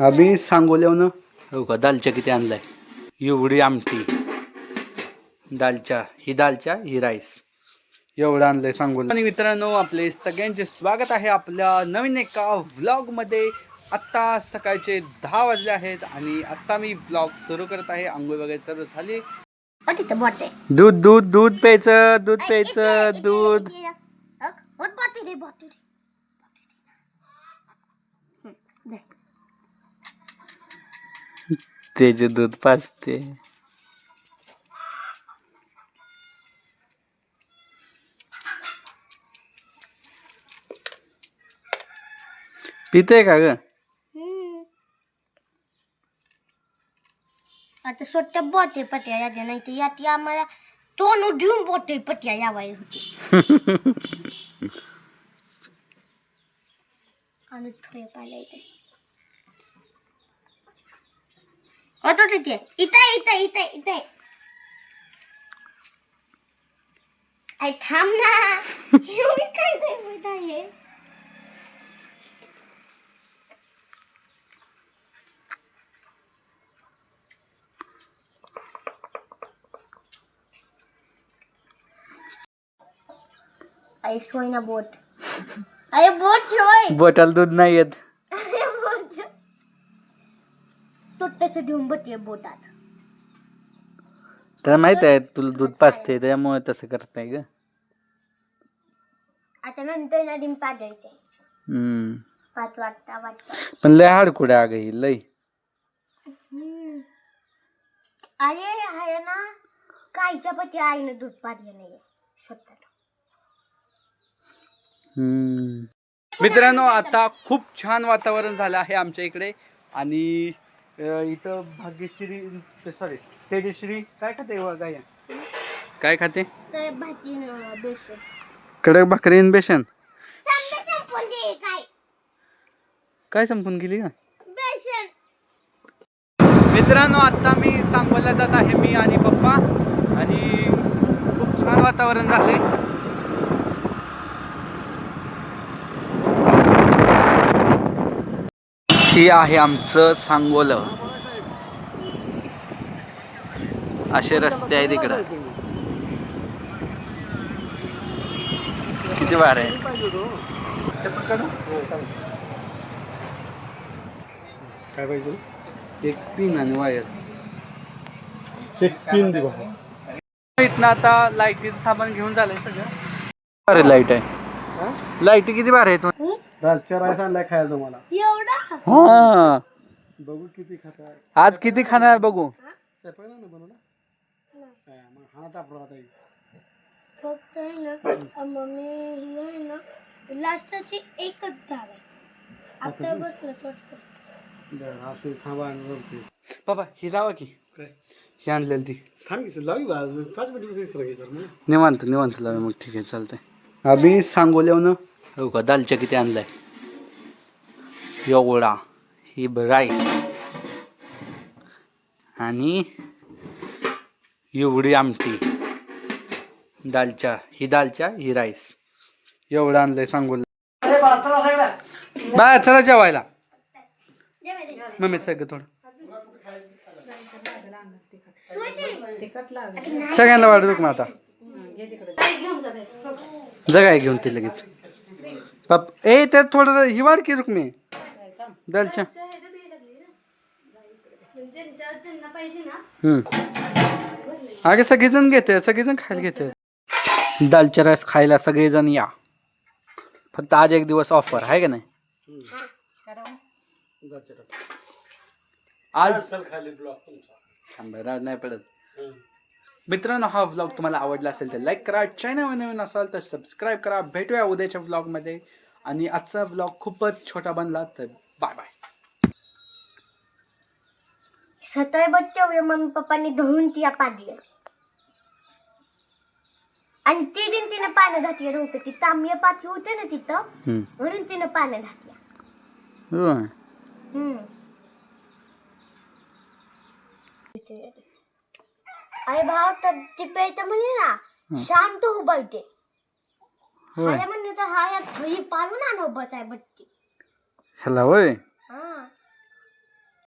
आम्ही सांगोल्यावनं हो का? दालच्या किती आणलाय? एवढी आमटी. दालच्या ही दालच्या ही राईस. एवढं आणलंय सांगोला आणि मित्रांनो आपले सगळ्यांचे स्वागत आहे आपल्या नवीन एका व्लॉगमध्ये. आत्ता सकाळचे दहा वाजले आहेत आणि आत्ता मी व्लॉग सुरू करत आहे. आंघोळ वगैरे सर्व झाली. दूध दूध दूध प्यायचं दूध प्यायचं दूध. बॉट बॉट रे बॉट रे हम्म, दे. त्याचे दूध पाजते पिते का ग हम्म. आता स्वतः बॉट आहे पट्या याच्या नाही तर यात आम्हाला तोंड देऊन बॉट आहे पट्या यावाय होती आणि थोडे पाहिलं इथे ऑटो तिथे इथे इथे इथे इथे आई थांब ना एवढी काय नाही होत आहे आई सोय ना बोट. अरे बोट सोय. बोटाला दूध नाही येत अरे बोट तो तसं घेऊन बसले बोटात. त्याला माहीत आहे तुला दूध पाजते त्यामुळे तसं करत नाही ग. आता नंतर नदीम पाजायचे हम्म. पाच वाजता वाजता. पण लय हाडकुडे अगं ही लय. हम्म. अरे आहे ना कायच्या पती आईनं दूध पाजलं नाही स्वतः हम्म. मित्रांनो आता खूप छान वातावरण झालं आहे आमच्या इकडे. आणि इथं भाग्यश्री सॉरी तेजश्री. काय खाते गाय काय खाते? कडक भाकरी आणि बेसन. काय. काय संपून गेली का बेसन. मित्रांनो आता मी सांगोला जात आहे मी आणि पप्पा. आणि खूप छान वातावरण झालंय. ही आहे आमचं सांगोल. असे रस्ते आहेत इकडं. किती बार आहे? काय पाहिजे? एक पिन आणि वायर एक पिन दे इथनं आता लाईटीचं सामान घेऊन झालंय सगळं. अरे लाइट आहे. लाइट किती बार आहे दालच्या राईस आणलाय खायचं मला एवढा? हा. बघू किती खाता. आज किती खाणार बघू. ना बनवला काय, मग हा टापला आता फक्त आहे ना मम्मी ही आहे ना लास्टची एकच झाड आहे. आता बसलं फक्त. बरं, हा ते थांबा आणि वरती. बाबा ही जावा की. काय? ही आणलेली ती. थांब की लावी बा पाच मिनिटं विसरा निवांत निवांत लावे मग ठीक आहे चालतंय. आम्ही सांगोल्यावनं हो का? दालच्या किती आणलाय? एवढा. ही राईस आणि एवढी आमटी. दालच्या ही दालच्या ही राईस एवढं आणलंय सांगून. बाय चला जेवायला. मम्मी सगळं थोडं सगळ्यांना वाढतो मग आता? जगाय घेऊन ते लगेच. बाप ए त्यात थोडं ही वाढ की रुक्मी. दालच्या. हम्म. अगे सगळेजण घेते, सगळेजण खायला घेते. दालच्या रस खायला सगळेजण या. फक्त आज एक दिवस ऑफ़र आहे का नाही? आज. राग नाही पडत. मित्रांनो हा व्लॉग तुम्हाला आवडला असेल तर लाईक करा. चॅनल नवीन असाल तर सबस्क्राईब करा. भेटूया उद्याच्या व्लॉगमध्ये आणि आजचा व्लॉग खूपच छोटा बनला तर बाय बाय सतय बच्चे मम्मी पप्पांनी धरून ती पाडली आणि ती दिन तिनं पाण्यात घातली नव्हतं. ती तांबे पाती होते ना तिथं. म्हणून तिनं पाण्यात घातल्या. हम्म. अरे भाव तर ती पेट म्हणे ना शांत उभा इथे. होय. मला म्हणलं तर हा या खई पाळून आणू बसाय बट्टी. ह्याला होय?